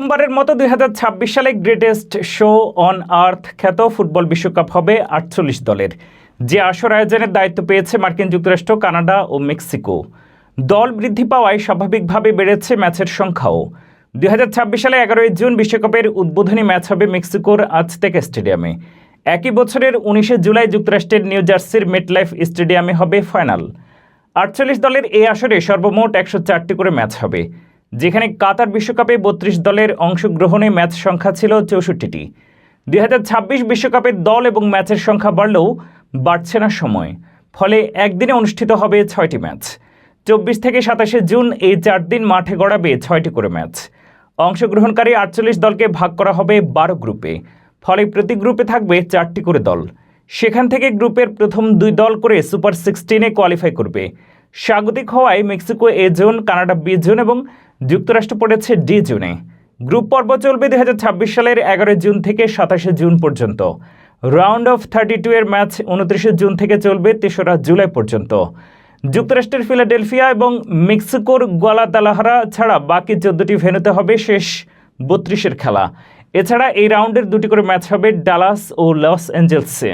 প্রথমবারের মতো দুই হাজার ছাব্বিশ সালে গ্রেটেস্ট শো অন আর্থ খ্যাত ফুটবল বিশ্বকাপ হবে আটচল্লিশ দলের। যে আসর আয়োজনের দায়িত্ব পেয়েছে মার্কিন যুক্তরাষ্ট্র, কানাডা ও মেক্সিকো। দল বৃদ্ধি পাওয়ায় স্বাভাবিকভাবে বেড়েছে ম্যাচের সংখ্যাও। দুই হাজার ছাব্বিশ সালে এগারোই জুন বিশ্বকাপের উদ্বোধনী ম্যাচ হবে মেক্সিকোর আজতেক স্টেডিয়ামে। একই বছরের উনিশে জুলাই যুক্তরাষ্ট্রের নিউ জার্সির মেটলাইফ স্টেডিয়ামে হবে ফাইনাল। আটচল্লিশ দলের এই আসরে সর্বমোট একশো চারটি করে ম্যাচ হবে। যেখানে কাতার বিশ্বকাপে বত্রিশ দলের অংশগ্রহণে ম্যাচ সংখ্যা ছিল চৌষট্টিটি। দুই হাজার ছাব্বিশ বিশ্বকাপের দল এবং ম্যাচের সংখ্যা বাড়লেও বাড়ছে না সময়। ফলে একদিনে অনুষ্ঠিত হবে ছয়টি ম্যাচ। চব্বিশ থেকে সাতাশে জুন এই চার দিন মাঠে গড়াবে ছয়টি করে ম্যাচ। অংশগ্রহণকারী আটচল্লিশ দলকে ভাগ করা হবে বারো গ্রুপে। ফলে প্রতি গ্রুপে থাকবে চারটি করে দল। সেখান থেকে গ্রুপের প্রথম দুই দল করে সুপার সিক্সটিনে কোয়ালিফাই করবে। স্বাগতিক হওয়ায় Mexico A zone, Canada B zone এবং যুক্তরাষ্ট্র পড়েছে ডি জোনে। গ্রুপ পর্ব চলবে দু হাজার ছাব্বিশ সালের এগারোই জুন থেকে সাতাশে জুন পর্যন্ত। রাউন্ড অফ থার্টি টু এর ম্যাচ উনত্রিশে জুন থেকে চলবে তেসরা জুলাই পর্যন্ত। যুক্তরাষ্ট্রের ফিলাডেলফিয়া এবং মেক্সিকোর গোয়ালাদালাহারা ছাড়া বাকি চোদ্দটি ভেন্যুতে হবে শেষ বত্রিশের খেলা। এছাড়া এই রাউন্ডের দুটি করে ম্যাচ হবে ডালাস ও লস অ্যাঞ্জেলসে।